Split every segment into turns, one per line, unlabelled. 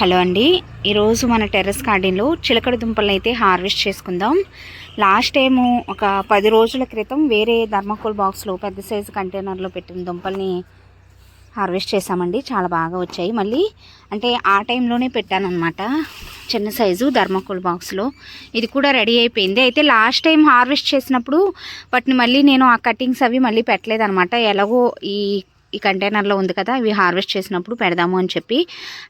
Hello అండి. ఈరోజు మన టెర్రస్ గార్డెన్లో చిలకడ దుంపలను అయితే హార్వెస్ట్ చేసుకుందాం. లాస్ట్ టైము ఒక పది రోజుల క్రితం వేరే ధర్మకోల్ బాక్స్లో పెద్ద సైజు కంటైనర్లో పెట్టిన దుంపల్ని హార్వెస్ట్ చేసామండి చాలా బాగా వచ్చాయి. మళ్ళీ అంటే ఆ టైంలోనే పెట్టాను అనమాట చిన్న సైజు ధర్మకోల్ బాక్స్లో. ఇది కూడా రెడీ అయిపోయింది. అయితే లాస్ట్ టైం హార్వెస్ట్ చేసినప్పుడు వాటిని మళ్ళీ నేను ఆ కటింగ్స్ అవి మళ్ళీ పెట్టలేదనమాట ఎలాగో ఈ ఈ కంటైనర్లో ఉంది కదా ఇవి హార్వెస్ట్ చేసినప్పుడు పెడదాము అని చెప్పి.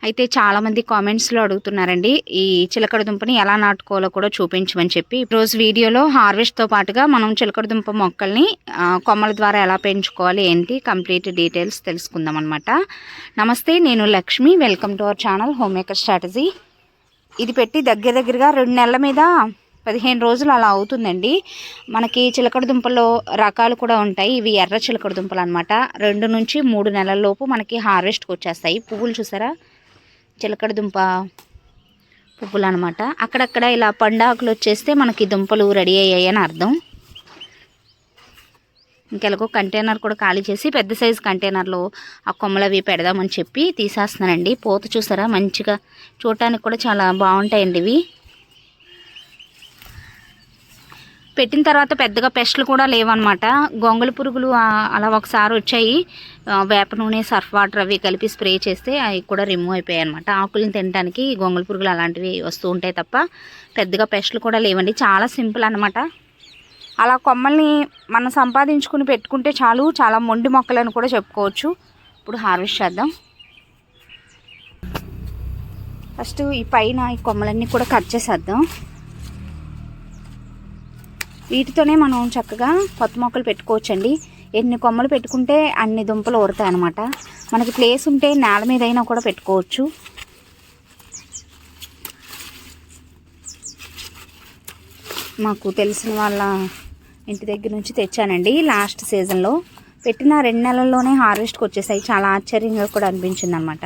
అయితే చాలామంది కామెంట్స్లో అడుగుతున్నారండి ఈ చిలకడ దుంపని ఎలా నాటుకోవాలో కూడా చూపించమని చెప్పి. రోజు వీడియోలో హార్వెస్ట్తో పాటుగా మనం చిలకడ దుంప మొక్కల్ని కొమ్మల ద్వారా ఎలా పెంచుకోవాలి ఏంటి కంప్లీట్ డీటెయిల్స్ తెలుసుకుందాం అనమాట నమస్తే నేను Lakshmi welcome to our channel homemaker strategy. ఇది పెట్టి దగ్గర దగ్గరగా రెండు నెలల మీద పదిహేను రోజులు అలా అవుతుందండి. మనకి చిలకడ దుంపల్లో రకాలు కూడా ఉంటాయి. ఇవి ఎర్ర చిలకడ దుంపలు అనమాట రెండు నుంచి మూడు నెలల లోపు మనకి హార్వెస్ట్కి వచ్చేస్తాయి. పువ్వులు చూసారా? చిలకడ దుంప పువ్వులు అనమాట అక్కడక్కడ ఇలా పండాకులు వచ్చేస్తే మనకి దుంపలు రెడీ అయ్యాయి అని అర్థం. ఇంకెలాగో కంటైనర్ కూడా ఖాళీ చేసి పెద్ద సైజు కంటైనర్లో ఆ కొమ్మలు అవి పెడదామని చెప్పి తీసేస్తున్నానండి. పోత చూసారా? మంచిగా చూడటానికి కూడా చాలా బాగుంటాయండి ఇవి. పెట్టిన తర్వాత పెద్దగా పెస్ట్లు కూడా లేవన్నమాట. గొంగళి పురుగులు అలా ఒకసారి వచ్చాయి. వేప నూనె సర్ఫ్ వాటర్ అవి కలిపి స్ప్రే చేస్తే అవి కూడా రిమూవ్ అయిపోయాయి అనమాట ఆకులను తినడానికి గొంగళి పురుగులు అలాంటివి వస్తూ ఉంటాయి తప్ప పెద్దగా పెస్ట్లు కూడా లేవండి. చాలా సింపుల్ అనమాట అలా కొమ్మల్ని మనం సంపాదించుకుని పెట్టుకుంటే చాలు చాలా మొండి మొక్కలను కూడా చెప్పుకోవచ్చు. ఇప్పుడు హార్వెస్ట్ చేద్దాం. ఫస్ట్ ఈ పైన ఈ కొమ్మలన్నీ కూడా కట్ చేసేద్దాం. వీటితోనే మనం చక్కగా కొత్త మొక్కలు పెట్టుకోవచ్చండి. ఎన్ని కొమ్మలు పెట్టుకుంటే అన్ని దుంపలు ఊరుతాయి అనమాట మనకి ప్లేస్ ఉంటే నేల మీద అయినా కూడా పెట్టుకోవచ్చు. మాకు తెలిసిన వాళ్ళ ఇంటి దగ్గర నుంచి తెచ్చానండి లాస్ట్ సీజన్లో పెట్టిన రెండు నెలల్లోనే హార్వెస్ట్కి వచ్చేసాయి. చాలా ఆశ్చర్యంగా కూడా అనిపించింది అనమాట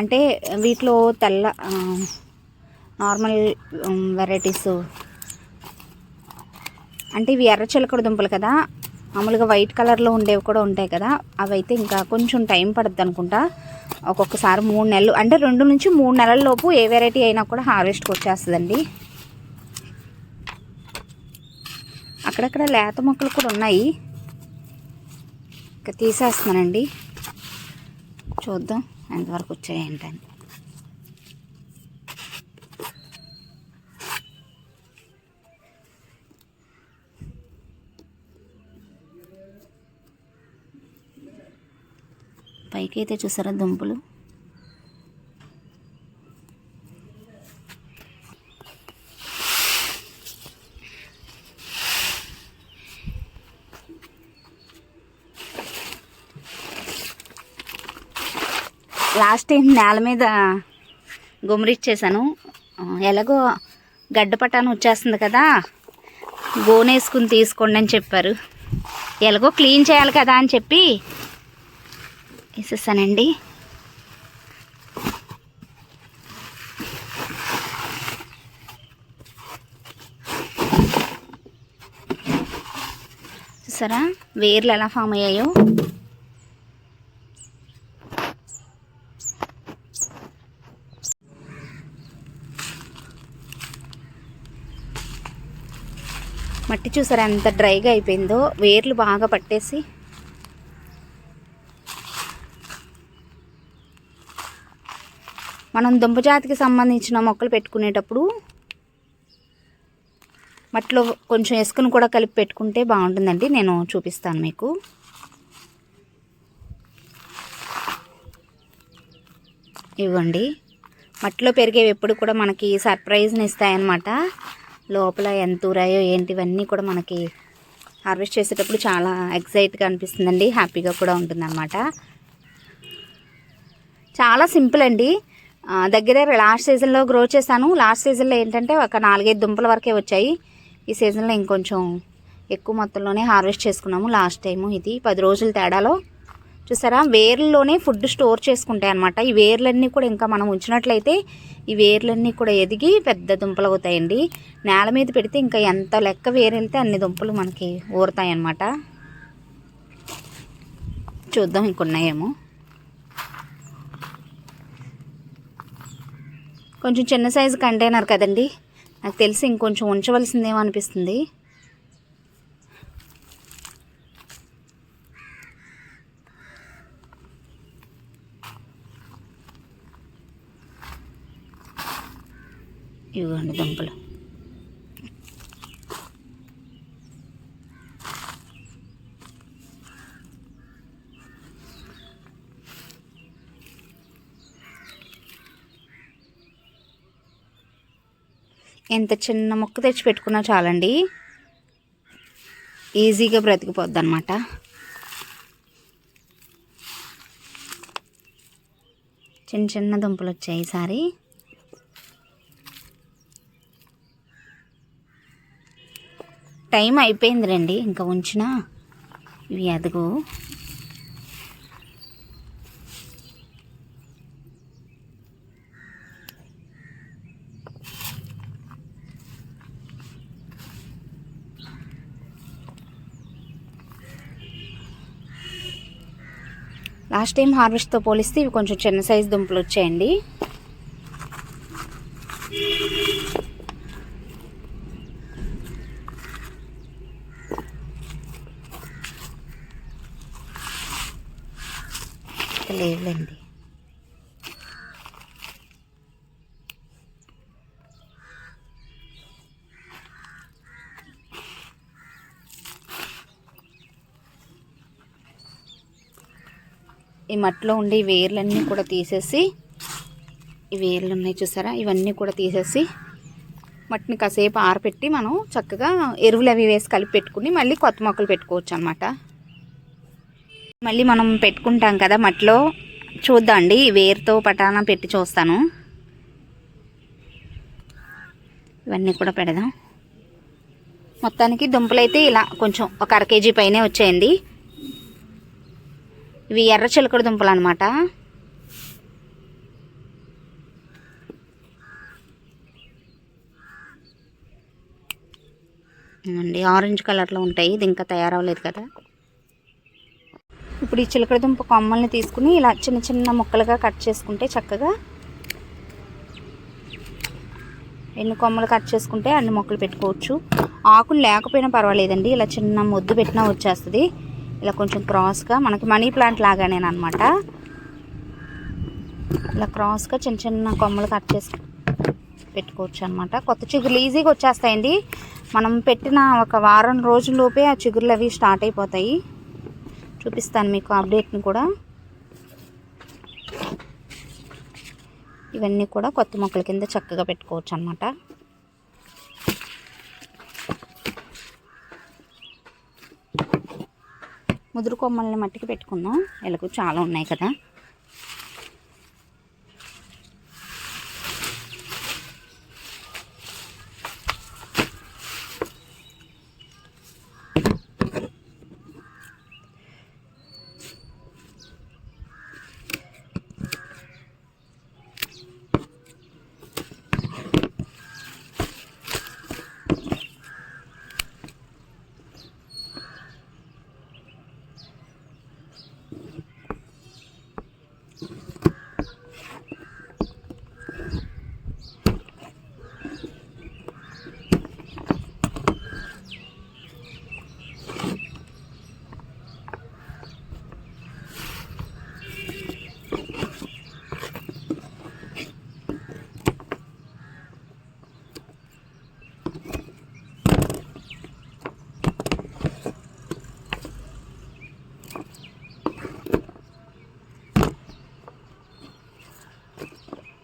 అంటే వీటిలో తెల్ల నార్మల్ వెరైటీస్ అంటే ఇవి ఎర్ర చిలకడ దుంపలు కదా. మామూలుగా వైట్ కలర్లో ఉండేవి కూడా ఉంటాయి కదా. అవి అయితే ఇంకా కొంచెం టైం పడుతుంది అనుకుంటా. ఒక్కొక్కసారి మూడు నెలలు అంటే రెండు నుంచి మూడు నెలల లోపు ఏ వెరైటీ అయినా కూడా హార్వెస్ట్కి వచ్చేస్తుందండి. అక్కడక్కడ లేత మొక్కలు కూడా ఉన్నాయి. ఇంకా తీసేస్తున్నానండి. చూద్దాం. ఎంతవరకు వచ్చాయి పైకి అయితే చూసారా దుంపలు? లాస్ట్ టైం నేల మీద గుమ్మరిచ్చేసాను ఎలాగో గడ్డ పట్టాను వచ్చేస్తుంది కదా గోనేసుకుని తీసుకోండి అని చెప్పారు. ఎలాగో క్లీన్ చేయాలి కదా అని చెప్పి వేసేసానండి. చూసారా? వేర్లు ఎలా ఫామ్ అయ్యాయో? మట్టి చూసారా ఎంత డ్రైగా అయిపోయిందో? వేర్లు బాగా పట్టేసి. మనం దుంపజాతికి సంబంధించిన మొక్కలు పెట్టుకునేటప్పుడు మట్టిలో కొంచెం ఇసుకను కూడా కలిపి పెట్టుకుంటే బాగుంటుందండి. నేను చూపిస్తాను మీకు. ఇవ్వండి. మట్టిలో పెరిగేవి ఎప్పుడు కూడా మనకి సర్ప్రైజ్ని ఇస్తాయన్నమాట. లోపల ఎంత ఊరాయో ఏంటివన్నీ కూడా మనకి హార్వెస్ట్ చేసేటప్పుడు చాలా ఎక్సైట్గా అనిపిస్తుందండి. హ్యాపీగా కూడా ఉంటుందన్నమాట. చాలా సింపుల్ అండి. దగ్గర దగ్గర లాస్ట్ సీజన్లో గ్రో చేశాను. లాస్ట్ సీజన్లో ఏంటంటే ఒక నాలుగైదు దుంపల వరకే వచ్చాయి. ఈ సీజన్లో ఇంకొంచెం ఎక్కువ మొత్తంలోనే హార్వెస్ట్ చేసుకున్నాము. లాస్ట్ టైము ఇది పది రోజుల తేడాలో. చూసారా? వేర్లలోనే ఫుడ్ స్టోర్ చేసుకుంటాయి అనమాట ఈ వేర్లన్నీ కూడా ఇంకా మనం ఉంచినట్లయితే ఈ వేర్లన్నీ కూడా ఎదిగి పెద్ద దుంపలు అవుతాయండి. నేల మీద పెడితే ఇంకా ఎంత లెక్క వేరెళ్తే అన్ని దుంపలు మనకి ఊరుతాయి అన్నమాట చూద్దాం ఇంకున్నాయేమో. కొంచెం చిన్న సైజు కంటైనర్ కదండి. నాకు తెలిసి ఇంకొంచెం ఉంచవలసిందేమో అనిపిస్తుంది. ఇవ్వండి దుంపలు. ఎంత చిన్న ముక్క తెచ్చి పెట్టుకున్నా చాలండి. ఈజీగా బ్రతికిపోద్ది అనమాట చిన్న చిన్న దుంపలు వచ్చాయి ఈసారి. టైం అయిపోయింది రండి ఇంకా ఉంచిన. ఇవి అదుగు. లాస్ట్ టైం హార్వెస్ట్తో పోలిస్తే ఇవి కొంచెం చిన్న సైజు దుంపలు వచ్చాయండి లేవులేండి ఈ మట్టిలో ఉండే వేర్లన్నీ కూడా తీసేసి ఈ వేర్లు ఉన్నాయి చూసారా? ఇవన్నీ కూడా తీసేసి మట్టిని కాసేపు ఆరపెట్టి మనం చక్కగా ఎరువులు అవి వేసి కలిపి పెట్టుకుని మళ్ళీ కొత్త మొక్కలు పెట్టుకోవచ్చు అనమాట మళ్ళీ మనం పెట్టుకుంటాం కదా మట్టిలో చూద్దాండి వేరుతో పటానా పెట్టి చూస్తాను. ఇవన్నీ కూడా పెడదాం. మొత్తానికి దుంపలు అయితే ఇలా కొంచెం ఒక అర కేజీ పైనే వచ్చాయండి. ఇవి ఎర్ర చిలకడ దుంపలు అనమాట అండి ఆరెంజ్ కలర్లో ఉంటాయి ఇది ఇంకా తయారవ్వలేదు కదా. ఇప్పుడు ఈ చిలకడ దుంప కొమ్మల్ని తీసుకుని ఇలా చిన్న చిన్న ముక్కలుగా కట్ చేసుకుంటే చక్కగా ఎన్ని కొమ్మలు కట్ చేసుకుంటే అన్ని మొక్కలు పెట్టుకోవచ్చు. ఆకులు లేకపోయినా పర్వాలేదండి. ఇలా చిన్న ముద్దు పెట్టినా వచ్చేస్తుంది. ఇలా కొంచెం క్రాస్గా మనకి మనీ ప్లాంట్ లాగానే అనమాట ఇలా క్రాస్గా చిన్న చిన్న కొమ్మలు కట్ చేసి పెట్టుకోవచ్చు అనమాట కొత్త చిగురులు ఈజీగా వచ్చేస్తాయండి. మనం పెట్టిన ఒక వారం రోజుల్లోపే ఆ చిగురులు అవి స్టార్ట్ అయిపోతాయి. చూపిస్తాను మీకు అప్డేట్ని కూడా. ఇవన్నీ కూడా కొత్త మొక్కల కింద చక్కగా పెట్టుకోవచ్చు అనమాట ముదురు కొమ్మల్ని మట్టికి పెట్టుకుందాం. ఎలకు చాలా ఉన్నాయి కదా.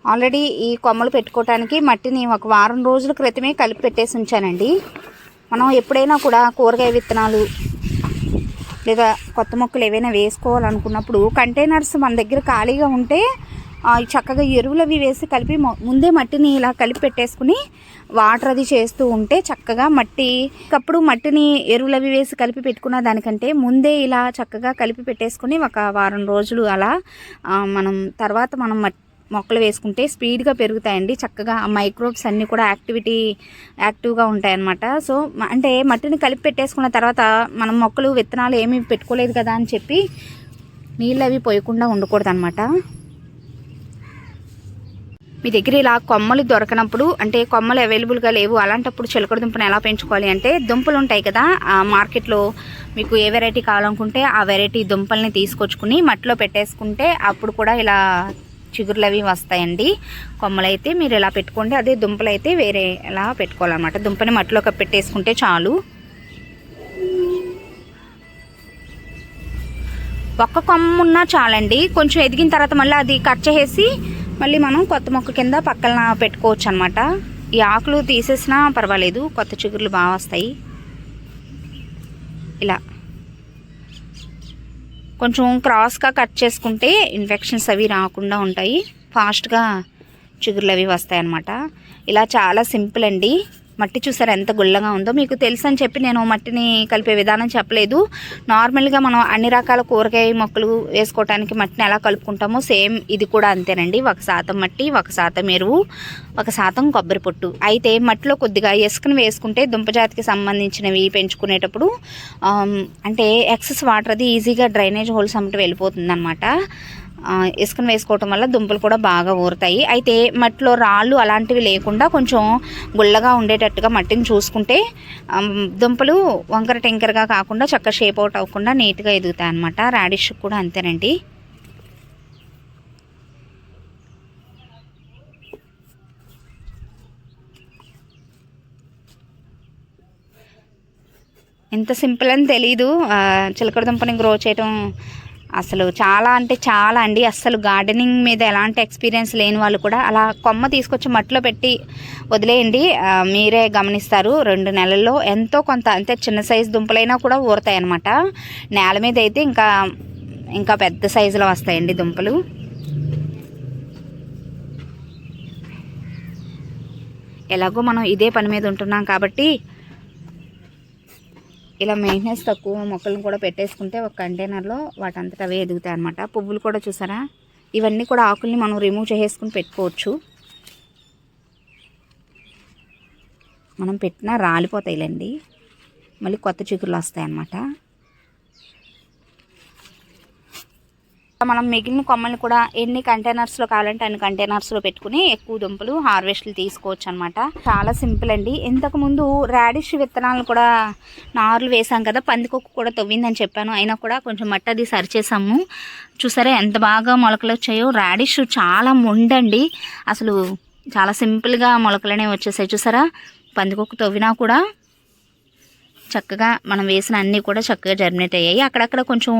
ఆల్రెడీ ఈ కొమ్మలు పెట్టుకోవటానికి మట్టిని ఒక వారం రోజుల క్రితమే కలిపి పెట్టేసి ఉంచానండి. మనం ఎప్పుడైనా కూడా కూరగాయ విత్తనాలు లేదా కొత్త మొక్కలు ఏవైనా వేసుకోవాలనుకున్నప్పుడు కంటైనర్స్ మన దగ్గర ఖాళీగా ఉంటే చక్కగా ఎరువులు అవి వేసి కలిపి ముందే మట్టిని ఇలా కలిపి పెట్టేసుకుని వాటర్ అది చేస్తూ ఉంటే చక్కగా మట్టి అప్పుడు మట్టిని ఎరువులు అవి వేసి కలిపి పెట్టుకున్న దానికంటే ముందే ఇలా చక్కగా కలిపి పెట్టేసుకుని ఒక వారం రోజులు అలా మనం తర్వాత మనం మట్టి మొక్కలు వేసుకుంటే స్పీడ్గా పెరుగుతాయండి. చక్కగా ఆ మైక్రోబ్స్ అన్నీ కూడా యాక్టివిటీ యాక్టివ్గా ఉంటాయన్నమాట. సో అంటే మట్టిని కలిపి పెట్టేసుకున్న తర్వాత మనం మొక్కలు విత్తనాలు ఏమీ పెట్టుకోలేదు కదా అని చెప్పి నీళ్ళు అవి పోయకుండా ఉండకూడదు అనమాట మీ దగ్గర ఇలా కొమ్మలు దొరకనప్పుడు అంటే కొమ్మలు అవైలబుల్గా లేవు అలాంటప్పుడు చిలకడ దుంపను ఎలా పెంచుకోవాలి అంటే దుంపలు ఉంటాయి కదా ఆ మార్కెట్లో మీకు ఏ వెరైటీ కావాలనుకుంటే ఆ వెరైటీ దుంపల్ని తీసుకొచ్చుకుని మట్టిలో పెట్టేసుకుంటే అప్పుడు కూడా ఇలా చిగురులు అవి వస్తాయండి. కొమ్మలు అయితే మీరు ఇలా పెట్టుకోండి. అదే దుంపలు అయితే వేరే ఎలా పెట్టుకోవాలన్నమాట. దుంపని మట్టిలో పెట్టేసుకుంటే చాలు. ఒక్క కొమ్మ ఉన్నా చాలండి. కొంచెం ఎదిగిన తర్వాత మళ్ళీ అది కట్ చేసి మళ్ళీ మనం కొత్త మొక్క కింద పక్కన పెట్టుకోవచ్చు అనమాట ఈ ఆకులు తీసేసినా పర్వాలేదు. కొత్త చిగుర్లు బాగా వస్తాయి. ఇలా. కొంచెం క్రాస్గా కట్ చేసుకుంటే ఇన్ఫెక్షన్స్ అవి రాకుండా ఉంటాయి. ఫాస్ట్గా చిగుర్లు అవి వస్తాయి అన్నమాట ఇలా చాలా సింపుల్ అండి. మట్టి చూసారు ఎంత గుల్లగా ఉందో? మీకు తెలుసు అని చెప్పి నేను మట్టిని కలిపే విధానం చెప్పలేదు. నార్మల్గా మనం అన్ని రకాల కూరగాయ మొక్కలు వేసుకోవడానికి మట్టిని ఎలా కలుపుకుంటామో సేమ్ ఇది కూడా అంతేనండి. ఒక శాతం మట్టి ఒక శాతం ఎరువు ఒక శాతం కొబ్బరి పొట్టు. అయితే మట్టిలో కొద్దిగా ఇసుకను వేసుకుంటే దుంపజాతికి సంబంధించినవి పెంచుకునేటప్పుడు అంటే ఎక్సెస్ వాటర్ అది ఈజీగా డ్రైనేజ్ హోల్స్ అమ్మటి వెళ్ళిపోతుంది అనమాట ఇసుకను వేసుకోవటం వల్ల దుంపలు కూడా బాగా ఊరుతాయి. అయితే మట్టిలో రాళ్ళు అలాంటివి లేకుండా కొంచెం గుల్లగా ఉండేటట్టుగా మట్టిని చూసుకుంటే దుంపలు వంకర టెంకరగా కాకుండా చక్క షేప్ అవుట్ అవ్వకుండా నీట్గా ఎదుగుతాయి అనమాట రాడిష్ కూడా అంతేనండి. ఎంత సింపుల్ అని తెలీదు. చిలకడ దుంపని గ్రో చేయటం అసలు చాలా అంటే చాలా అండి. అసలు గార్డెనింగ్ మీద ఎలాంటి ఎక్స్పీరియన్స్ లేని వాళ్ళు కూడా అలా కొమ్మ తీసుకొచ్చి మట్టిలో పెట్టి వదిలేయండి. మీరే గమనిస్తారు. రెండు నెలల్లో ఎంతో కొంత అంతే చిన్న సైజు దుంపలైనా కూడా ఊరుతాయి అనమాట నేల మీద అయితే ఇంకా ఇంకా పెద్ద సైజులో వస్తాయండి దుంపలు. ఎలాగో మనం ఇదే పని మీద ఉంటున్నాం కాబట్టి ఇలా మెయింటెనెన్స్ తక్కువ మొక్కలను కూడా పెట్టేసుకుంటే ఒక కంటైనర్లో వాటంతట అవే ఎదుగుతాయి అనమాట పువ్వులు కూడా చూసారా? ఇవన్నీ కూడా ఆకుల్ని మనం రిమూవ్ చేసేసుకుని పెట్టుకోవచ్చు. మనం పెట్టినా రాలిపోతాయిలేండి. మళ్ళీ కొత్త చిగురులు వస్తాయి అన్నమాట మనం మిగిలిన కొమ్మల్ని కూడా ఎన్ని కంటైనర్స్లో కావాలంటే అన్ని కంటైనర్స్లో పెట్టుకుని ఎక్కువ దుంపలు హార్వెస్ట్లు తీసుకోవచ్చు అనమాట చాలా సింపుల్ అండి. ఇంతకుముందు రాడిష్ విత్తనాలను కూడా నార్లు వేసాం కదా పందికొక్కు కూడా తవ్విందని చెప్పాను. అయినా కూడా కొంచెం మట్టి అది సరిచేసాము. చూసారా ఎంత బాగా మొలకలు వచ్చాయో. రాడిష్ చాలా మొండండి అసలు చాలా సింపుల్గా మొలకలనే వచ్చేసాయి. చూసారా? పందికొక్కు తవ్వినా కూడా చక్కగా మనం వేసిన అన్నీ కూడా చక్కగా జర్మినేట్ అయ్యాయి. అక్కడక్కడ కొంచెం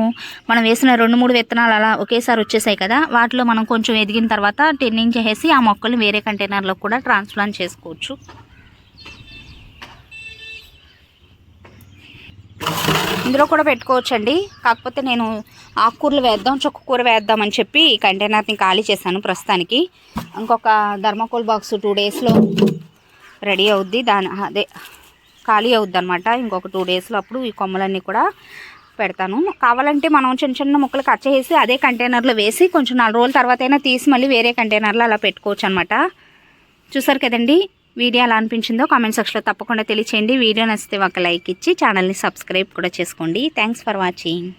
మనం వేసిన రెండు మూడు విత్తనాలు అలా ఒకేసారి వచ్చేసాయి కదా వాటిలో మనం కొంచెం ఎదిగిన తర్వాత టెన్నింగ్ చేసేసి ఆ మొక్కలు వేరే కంటైనర్లో కూడా ట్రాన్స్ప్లాంట్ చేసుకోవచ్చు. ఇందులో కూడా పెట్టుకోవచ్చండి. కాకపోతే నేను ఆకుకూరలు వేద్దాం చొక్క కూర వేద్దాం అని చెప్పి ఈ కంటైనర్ని ఖాళీ చేశాను ప్రస్తుతానికి. ఇంకొక ధర్మకోల్ బాక్స్ టూ డేస్లో రెడీ అవుద్ది. దాని అదే ఖాళీ అవుద్ది అనమాట ఇంకొక టూ డేస్లో అప్పుడు ఈ కొమ్మలన్నీ కూడా పెడతాను. కావాలంటే మనం చిన్న చిన్న ముక్కలు కట్ చేసి అదే కంటైనర్లో వేసి కొంచెం నాలుగు రోజుల తర్వాత అయినా తీసి మళ్ళీ వేరే కంటైనర్లో అలా పెట్టుకోవచ్చు అనమాట చూసారు కదండి? వీడియో ఎలా అనిపించిందో కామెంట్ సెక్షన్లో తప్పకుండా తెలియచేయండి. వీడియో నచ్చితే ఒక లైక్ ఇచ్చి ఛానల్ని సబ్స్క్రైబ్ కూడా చేసుకోండి. Thanks for watching